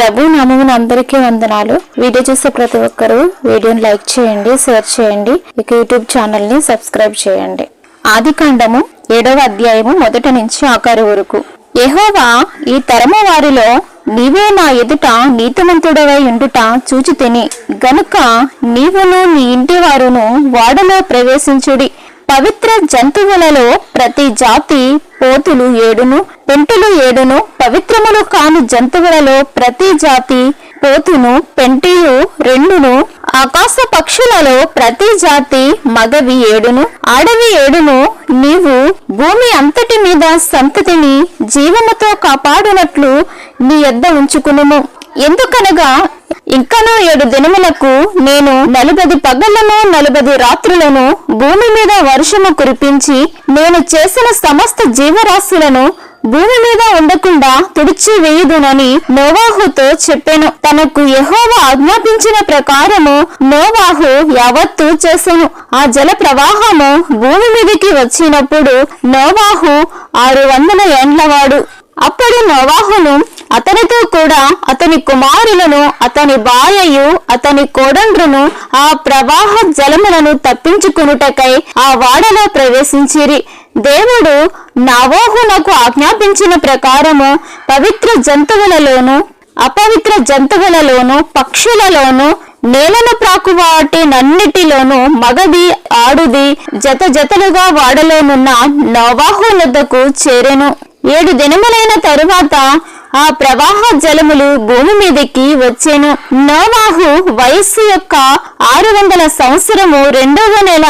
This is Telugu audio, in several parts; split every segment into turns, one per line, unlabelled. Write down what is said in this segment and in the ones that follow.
ప్రభు నామమున అందరికీ వందనాలు. వీడియో చూసే ప్రతి ఒక్కరూ వీడియోని లైక్ చేయండి షేర్ చేయండి ఇక యూట్యూబ్ ఛానల్ని సబ్స్క్రైబ్ చేయండి. ఆది కాండము ఏడవ అధ్యాయము మొదటి నుంచి ఆఖరి వరకు. ఎహోవా ఈ తరము వారిలో నీవే నా ఎదుట నీతిమంతుడవై ఉండుట చూచి తిని గనుక నీవును నీ ఇంటి వారును వాడలో ప్రవేశించుడి. పవిత్ర జంతువులలో ప్రతి జాతి పోతులు ఏడును పెంటులు ఏడును పవిత్రములు కాని జంతువులలో ప్రతి జాతి పోతును పెంటియు రెండును ఆకాశ పక్షులలో ప్రతి జాతి మగవి ఏడును ఆడవి ఏడును నీవు భూమి అంతటి మీద సంతతిని జీవముతో కాపాడునట్లు నీ యొద్ద ఉంచుకునుము. ఎందుకనగా ఇంకనూ ఏడు దినములకు నేను నలుబది పగళ్ళను నలుబది రాత్రులను భూమి మీద వర్షము కురిపించి నేను చేసిన సమస్త జీవరాశులను భూమి మీద ఉండకుండా తుడిచి వేయుదునని నోవాహుతో చెప్పాను. తనకు యహోవ ఆజ్ఞాపించిన ప్రకారము నోవాహు యావత్తు చేసెను. ఆ జల ప్రవాహము భూమి మీదికి వచ్చినప్పుడు నోవాహు ఆరు వందల ఏండ్లవాడు. అప్పుడు నోవాహును అతనితో కూడా అతని కుమారులను అతని భార్యయు అతని కోడండ్రును ఆ ప్రవాహ జలములను తప్పించుకునుటకై ఆ వాడలో ప్రవేశించిరి. దేవుడు నవోహునకు ఆజ్ఞాపించిన ప్రకారము పవిత్ర జంతువులలోను అపవిత్ర జంతువులలోను పక్షులలోను నేలను ప్రాకు వాటినన్నిటిలోనూ మగది ఆడుది జత జతలుగా వాడలోనున్న నవాహు వద్దకు చేరెను. ఏడు దినములైన తరువాత ఆ ప్రవాహ జలములు భూమి మీదకి వచ్చెను. నోవాహు వయస్సు యొక్క ఆరు వందల సంవత్సరము రెండవ నెల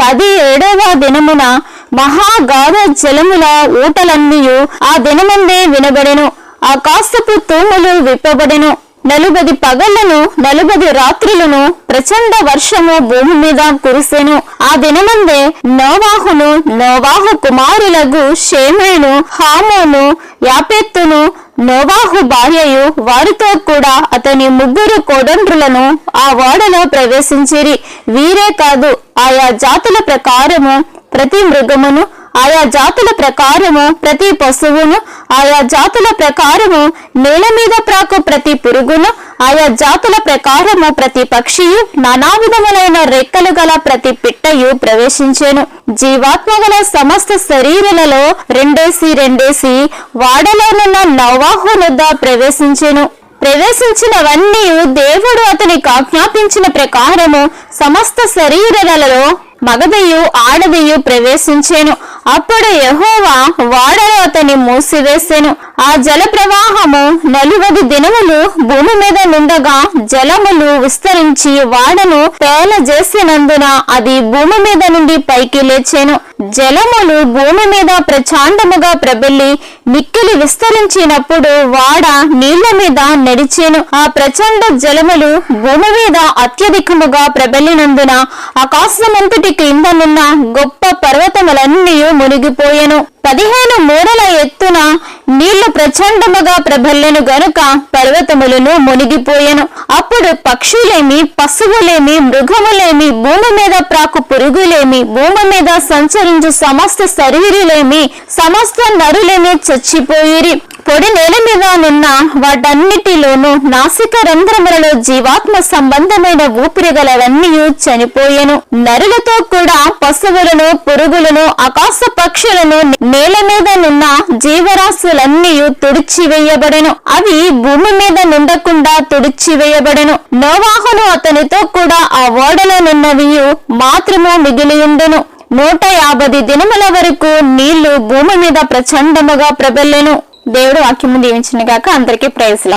పది ఏడవ దినమున మహాగాధ జలముల ఊటలన్నీయు ఆ దినమందే వినబడెను. ఆకాశపు తూములు విప్పబడెను. నలుబది పగళ్ళను నలుబది రాత్రులను ప్రచండ వర్షము భూమి మీద కురిసెను. ఆ దినమందే నోవాహును నోవాహు కుమారులకు షేమేను హామోను యాపెత్తును నోవాహు భార్యయు వారితో కూడా అతని ముగ్గురు కోడండ్రులను ఆ ఓడలో ప్రవేశించిరి. వీరే కాదు ఆయా జాతుల ప్రకారము ప్రతి మృగమును ఆయా జాతుల ప్రకారము ప్రతి పశువును ఆయా జాతుల ప్రకారము నేల మీద ప్రాకు ప్రతి పురుగును ఆయా జాతుల ప్రకారము ప్రతి పక్షియు నానా విధములైన రెక్కలు గల ప్రతి పిట్టయు ప్రవేశించెను. జీవాత్మ గల సమస్త శరీరులలో రెండేసి రెండేసి వాడలోనున్న నవాహు నొద్ద ప్రవేశించెను. ప్రవేశించినవన్నీ దేవుడు అతనికి ఆజ్ఞాపించిన ప్రకారము సమస్త శరీరాలలో మగదయు ఆడదయు ప్రవేశించెను. అప్పుడు యహోవా వాడలో అతని మూసివేసెను. ఆ జల ప్రవాహము నలువది దినములు భూమి మీద నుండగా జలములు విస్తరించి వాడను పేలజేసినందున అది భూమి మీద నుండి పైకి లేచెను. జలములు భూమి మీద ప్రచాండముగా ప్రబెల్లి మిక్కిలి విస్తరించినప్పుడు వాడ నీళ్ళ మీద నడిచెను. ఆ ప్రచండ జలములు భూమి మీద అత్యధికముగా ప్రబలినందున ఆకాశమంతటి క్రిందనున్న గొప్ప పర్వతములన్నీ మునిగిపోయెను. పదిహేను మూరల ఎత్తున నీళ్ళు ప్రచండముగా ప్రబల్లెను గనుక పర్వతములను మునిగిపోయెను. అప్పుడు పక్షులేమి పశువులేమి మృగములేమి భూమి మీద ప్రాకు పురుగులేమి భూమి మీద సంచరించు సమస్త శరీరులేమి సమస్త నరులేమి చచ్చిపోయిరి. పొడి నేల మీద నున్న వాటన్నిటిలోనూ నాసిక రంధ్రములలో జీవాత్మ సంబంధమైన ఊపిరిగలవన్నీ చనిపోయెను. నరులతో కూడా పశువులను పురుగులను ఆకాశ పక్షులను నేల మీద నున్న జీవరాశులన్నీ తుడిచివేయబడెను. అవి భూమి మీద నుండకుండా తుడిచివేయబడెను. నోవాహును అతనితో కూడా ఆ ఓడలనున్నవి మాత్రము మిగిలియుండెను నూట యాభై దినముల వరకు నీళ్ళు భూమి మీద ప్రచండముగా ప్రబల్లెను. దేవుడు వాక్యము దీవించిన గాక అందరికీ ప్రైజ్లా